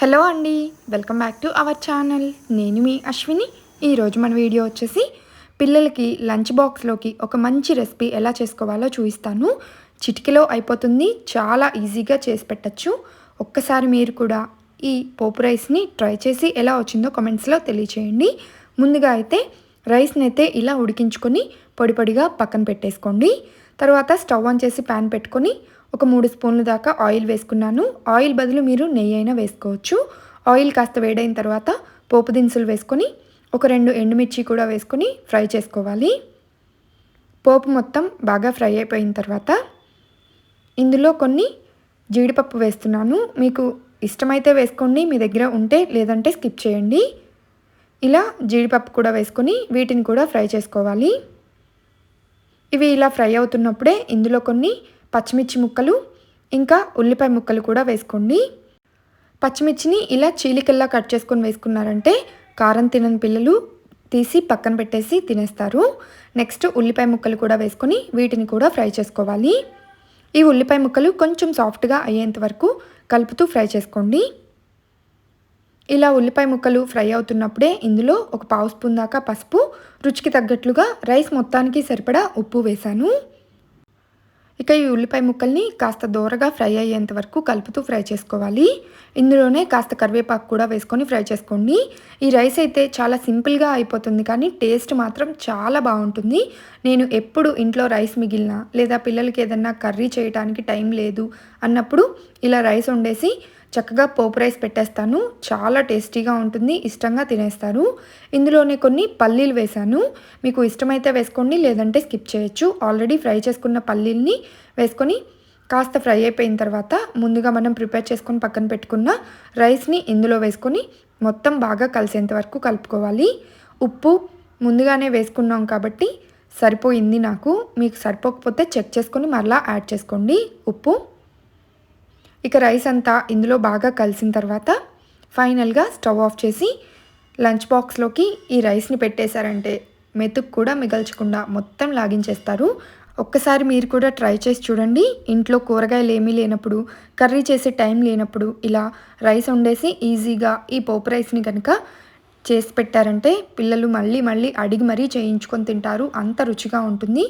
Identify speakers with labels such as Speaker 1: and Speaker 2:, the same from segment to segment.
Speaker 1: Hello అండి welcome back to our channel. నేను మీ అశ్విని. ఈరోజు మన వీడియో వచ్చేసి పిల్లలకి లంచ్ బాక్స్లోకి ఒక మంచి రెసిపీ ఎలా చేసుకోవాలో చూపిస్తాను. చిటికలో అయిపోతుంది చాలా ఈజీగా చేసి పెట్టచ్చు. ఒక్కసారి మీరు కూడా ఈ పోపు రైస్ని ట్రై చేసి ఎలా వచ్చిందో కమెంట్స్లో తెలియచేయండి. ముందుగా అయితే రైస్ని అయితే ఇలా ఉడికించుకొని పొడి పొడిగా పక్కన పెట్టేసుకోండి. తర్వాత స్టవ్ ఆన్ చేసి ప్యాన్ పెట్టుకొని ఒక మూడు స్పూన్లు దాకా ఆయిల్ వేసుకున్నాను. ఆయిల్ బదులు మీరు నెయ్యి అయినా వేసుకోవచ్చు. ఆయిల్ కాస్త వేడైన తర్వాత పోపు దినుసులు వేసుకొని ఒక రెండు ఎండుమిర్చి కూడా వేసుకొని ఫ్రై చేసుకోవాలి. పోపు మొత్తం బాగా ఫ్రై అయిపోయిన తర్వాత ఇందులో కొన్ని జీడిపప్పు వేస్తున్నాను. మీకు ఇష్టమైతే వేసుకోండి మీ దగ్గర ఉంటే లేదంటే స్కిప్ చేయండి. ఇలా జీడిపప్పు కూడా వేసుకొని వీటిని కూడా ఫ్రై చేసుకోవాలి. ఇవి ఇలా ఫ్రై అవుతున్నప్పుడే ఇందులో కొన్ని పచ్చిమిర్చి ముక్కలు ఇంకా ఉల్లిపాయ ముక్కలు కూడా వేసుకోండి. పచ్చిమిర్చిని ఇలా చీలికల్లా కట్ చేసుకొని వేసుకున్నారంటే కారం తినని పిల్లలు తీసి పక్కన పెట్టేసి తినేస్తారు. నెక్స్ట్ ఉల్లిపాయ ముక్కలు కూడా వేసుకొని వీటిని కూడా ఫ్రై చేసుకోవాలి. ఈ ఉల్లిపాయ ముక్కలు కొంచెం సాఫ్ట్గా అయ్యేంత వరకు కలుపుతూ ఫ్రై చేసుకోండి. ఇలా ఉల్లిపాయ ముక్కలు ఫ్రై అవుతున్నప్పుడే ఇందులో ఒక పావు స్పూన్ దాకా పసుపు రుచికి తగ్గట్లుగా రైస్ మొత్తానికి సరిపడా ఉప్పు వేశాను. ఇక ఈ ఉల్లిపాయ ముక్కల్ని కాస్త దూరగా ఫ్రై అయ్యేంత వరకు కలుపుతూ ఫ్రై చేసుకోవాలి. ఇందులోనే కాస్త కరివేపాకు కూడా వేసుకొని ఫ్రై చేసుకోండి. ఈ రైస్ అయితే చాలా సింపుల్గా అయిపోతుంది కానీ టేస్ట్ మాత్రం చాలా బాగుంటుంది. నేను ఎప్పుడు ఇంట్లో రైస్ మిగిలిన లేదా పిల్లలకి ఏదన్నా కర్రీ చేయడానికి టైం లేదు అన్నప్పుడు ఇలా రైస్ వండేసి చక్కగా పోపు రైస్ పెట్టేస్తాను. చాలా టేస్టీగా ఉంటుంది. ఇష్టంగా తినేస్తారు. ఇందులోనే కొన్ని పల్లీలు వేశాను. మీకు ఇష్టమైతే వేసుకోండి లేదంటే స్కిప్ చేయొచ్చు. ఆల్రెడీ ఫ్రై చేసుకున్న పల్లీల్ని వేసుకొని కాస్త ఫ్రై అయిపోయిన తర్వాత ముందుగా మనం ప్రిపేర్ చేసుకొని పక్కన పెట్టుకున్న రైస్ని ఇందులో వేసుకొని మొత్తం బాగా కలిసేంత వరకు కలుపుకోవాలి. ఉప్పు ముందుగానే వేసుకున్నాం కాబట్టి సరిపోయింది నాకు. మీకు సరిపోకపోతే చెక్ చేసుకొని మరలా యాడ్ చేసుకోండి. ఉప్పు ఇక రైస్ అంతా ఇందులో బాగా కలిసిన తర్వాత ఫైనల్గా స్టవ్ ఆఫ్ చేసి లంచ్ బాక్స్లోకి ఈ రైస్ని పెట్టేశారంటే మెతుకు కూడా మిగల్చకుండా మొత్తం లాగించేస్తారు. ఒక్కసారి మీరు కూడా ట్రై చేసి చూడండి. ఇంట్లో కూరగాయలు ఏమీ లేనప్పుడు కర్రీ చేసే టైం లేనప్పుడు ఇలా రైస్ వండేసి ఈజీగా ఈ పోపు రైస్ని కనుక చేసి పెట్టారంటే పిల్లలు మళ్ళీ మళ్ళీ అడిగి మరీ చేయించుకొని తింటారు. అంత రుచిగా ఉంటుంది.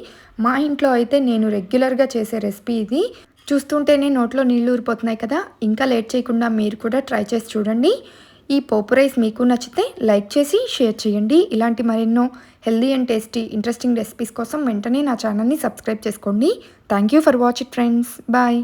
Speaker 1: మా ఇంట్లో అయితే నేను రెగ్యులర్గా చేసే రెసిపీ ఇది. చూస్తుంటేనే నోట్లో నీళ్ళు ఊరిపోతున్నాయి కదా. ఇంకా లేట్ చేయకుండా మీరు కూడా ట్రై చేసి చూడండి. ఈ పోపు రైస్ మీకు నచ్చితే లైక్ చేసి షేర్ చేయండి. ఇలాంటి మరెన్నో healthy and tasty interesting recipes కోసం వెంటనే నా ఛానల్ని సబ్స్క్రైబ్ చేసుకోండి. Thank you for watch it friends. Bye.